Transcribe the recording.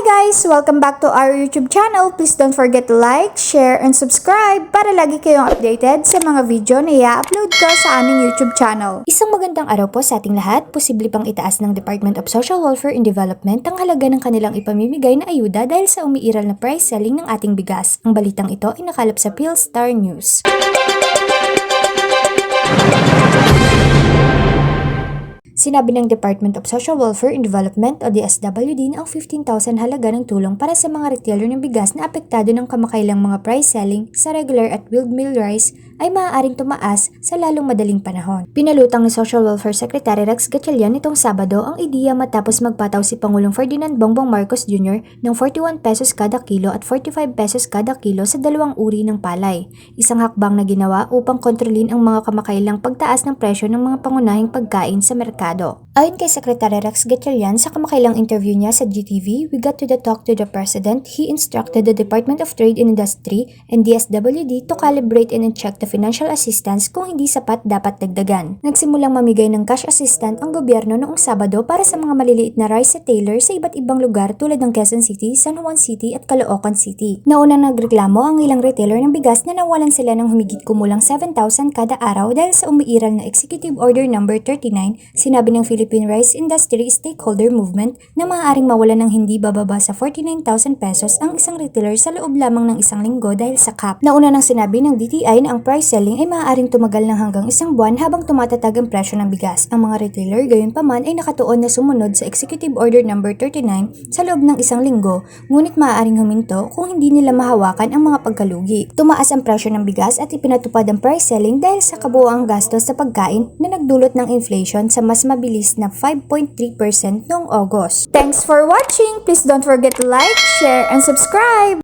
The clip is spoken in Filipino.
guys! Welcome back to our YouTube channel. Please don't forget to like, share, and subscribe para lagi kayong updated sa mga video na i-upload ko sa aming YouTube channel. Isang magandang araw po sa ating lahat. Posible pang itaas ng Department of Social Welfare and Development ang halaga ng kanilang ipamimigay na ayuda dahil sa umiiral na price selling ng ating bigas. Ang balitang ito ay nakalap sa Philstar News. Sinabi ng Department of Social Welfare and Development o DSWD na ang 15,000 halaga ng tulong para sa mga retailer ng bigas na apektado ng kamakailang mga price selling sa regular at willed meal rice ay maaaring tumaas sa lalong madaling panahon. Pinalutang ni Social Welfare Secretary Rex Gatchalian nitong Sabado ang ideya matapos magpataw si Pangulong Ferdinand Bongbong Marcos Jr. ng 41 pesos kada kilo at 45 pesos kada kilo sa dalawang uri ng palay. Isang hakbang na ginawa upang kontrolin ang mga kamakailang pagtaas ng presyo ng mga pangunahing pagkain sa merkado. な Ayon kay Secretary Rex Gatchalian sa kamakailang interview niya sa GTV, we got to the talk to the President. He instructed the Department of Trade and Industry and DSWD to calibrate and check the financial assistance kung hindi sapat dapat dagdagan. Nagsimulang mamigay ng cash assistant ang gobyerno noong Sabado para sa mga maliliit na rice retailer sa iba't ibang lugar tulad ng Quezon City, San Juan City at Caloocan City. Nauna nagreklamo ang ilang retailer ng bigas na nawalan sila ng humigit kumulang 7,000 kada araw dahil sa umiiral na Executive Order No. 39, sinabi ng Philippine Rice Industry Stakeholder Movement na maaaring mawalan ng hindi bababa sa 49,000 pesos ang isang retailer sa loob lamang ng isang linggo dahil sa cap. Nauna nang sinabi ng DTI na ang price selling ay maaaring tumagal ng hanggang isang buwan habang tumatatag ang presyo ng bigas. Ang mga retailer gayon paman ay nakatuon na sumunod sa Executive Order No. 39 sa loob ng isang linggo, ngunit maaaring huminto kung hindi nila mahawakan ang mga pagkalugi. Tumaas ang presyo ng bigas at ipinatupad ang price selling dahil sa kabuoang gastos sa pagkain na nagdulot ng inflation sa mas mabilis na 5.3% noong August. Thanks for watching! Please don't forget to like, share, and subscribe!